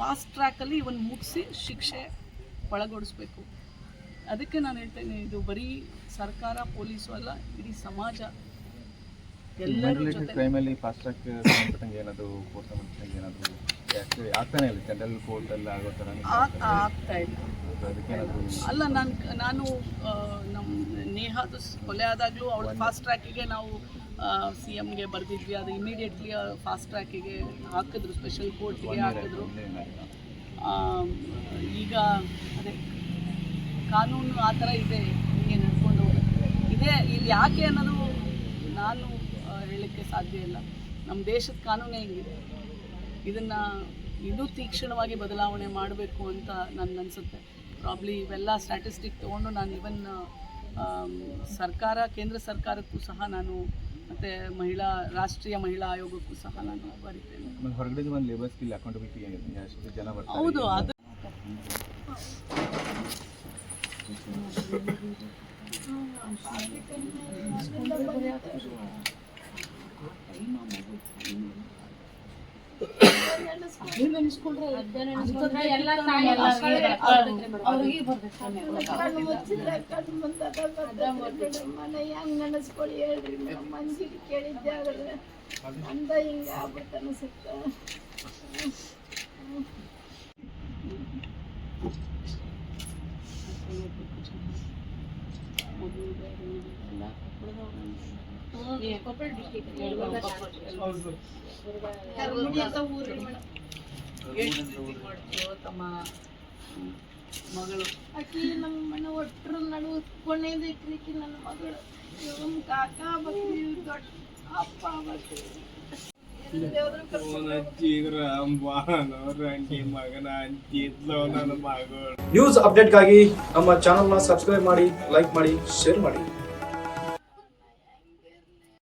Fast ಟ್ರ್ಯಾಕಲ್ಲಿ ಇವನ್ ಮುಗಿಸಿ ಶಿಕ್ಷೆ ಒಳಗೊಡಿಸ್ಬೇಕು. ಅದಕ್ಕೆ ನಾನು ಹೇಳ್ತೇನೆ ಇದು ಬರೀ ಸರ್ಕಾರ ಪೊಲೀಸು ಅಲ್ಲ ಇಡೀ ಸಮಾಜ ಎಲ್ಲರೂ ಜೊತೆ ಕ್ರೈಮಲ್ಲಿ ಫಾಸ್ಟ್ ಟ್ರ್ಯಾಕ್ ಸಂಬಂಧಪಟ್ಟಂಗೆ ಏನಾದರೂ ಕೋರ್ಟ್ ಸಂಬಂಧಪಟ್ಟಂಗೆ ಏನಾದರೂ ಆಗ್ತಾನೆ ಇಲ್ಲ ಜನರಲ್ ಕೋರ್ಟ್ ಎಲ್ಲ ಆಗೋ ಥರ ಆಗ್ತಾ ಇಲ್ಲ. ಅಲ್ಲ ನಾನು ನಾನು ನಮ್ಮ ನೇಹಾದು ಕೊಲೆ ಆದಾಗಲೂ ಅವಳು ಫಾಸ್ಟ್ ಟ್ರ್ಯಾಕಿಗೆ ನಾವು ಸಿ ಎಮ್ಗೆ ಬರೆದಿದ್ವಿ ಅದು ಇಮಿಡಿಯೇಟ್ಲಿ ಫಾಸ್ಟ್ ಟ್ರ್ಯಾಕಿಗೆ ಹಾಕಿದ್ರು ಸ್ಪೆಷಲ್ ಕೋರ್ಟ್ಗೆ ಹಾಕಿದ್ರು. ಈಗ ಅದೇ ಕಾನೂನು ಆ ಥರ ಇದೆ ಹಿಂಗೆ ನಡ್ಕೊಂಡು ಇದೇ ಇಲ್ಲಿ ಯಾಕೆ ಅನ್ನೋದು ನಾನು ಹೇಳಲಿಕ್ಕೆ ಸಾಧ್ಯ ಇಲ್ಲ. ನಮ್ಮ ದೇಶದ ಕಾನೂನೇ ಹಿಂಗಿದೆ. ಇದನ್ನು ಇನ್ನೂ ತೀಕ್ಷ್ಣವಾಗಿ ಬದಲಾವಣೆ ಮಾಡಬೇಕು ಅಂತ ನನಗನ್ಸುತ್ತೆ ಪ್ರಾಬ್ಲಿ ಇವೆಲ್ಲ ಸ್ಟ್ಯಾಟಿಸ್ಟಿಕ್ ತೊಗೊಂಡು ನಾನು ಇವನ್ ಸರ್ಕಾರ ಕೇಂದ್ರ ಸರ್ಕಾರಕ್ಕೂ ಸಹ ನಾನು ಮತ್ತು ಮಹಿಳಾ ರಾಷ್ಟ್ರೀಯ ಮಹಿಳಾ ಆಯೋಗಕ್ಕೂ ಸಹ ನಾನು ಬರಿತೇನೆ ಆಮೇಲೆ ಹೊರಗಡೆ ಒಂದು ಲೇಬರ್ ಸ್ಕಿಲ್ ಅಕೌಂಟಬಿಲಿಟಿ ಎಷ್ಟು ಜನ ಬರ್ತಾರೆ ಹೌದು ಅದು ನೆನೆಸ್ಕೊಳ್ಳಿ ಹೇಳ್ರಿ ಮಂಜಿಗೆ ಕೇಳಿದ್ದೆ ಅಂದ ಹಿಂಗ ಆಗ್ಬಿಟ್ಟು ಅನಿಸುತ್ತೆ ತಮ್ಮ ಮಗಳು ಆಕಿ ನಮ್ಮ ಮನೆ ಒಟ್ಟರು ನಡು ಆಕಿ ನನ್ನ ಮಗಳು ನಮ್ಮ ಕಾಕ ಬರ್ತೀವಿ ದೊಡ್ಡ ಅಪ್ಪ ನ್ಯೂಸ್ ಅಪ್ಡೇಟ್ಗಾಗಿ ನಮ್ಮ ಚಾನಲ್ನ ಸಬ್ಸ್ಕ್ರೈಬ್ ಮಾಡಿ, ಲೈಕ್ ಮಾಡಿ, ಶೇರ್ ಮಾಡಿ.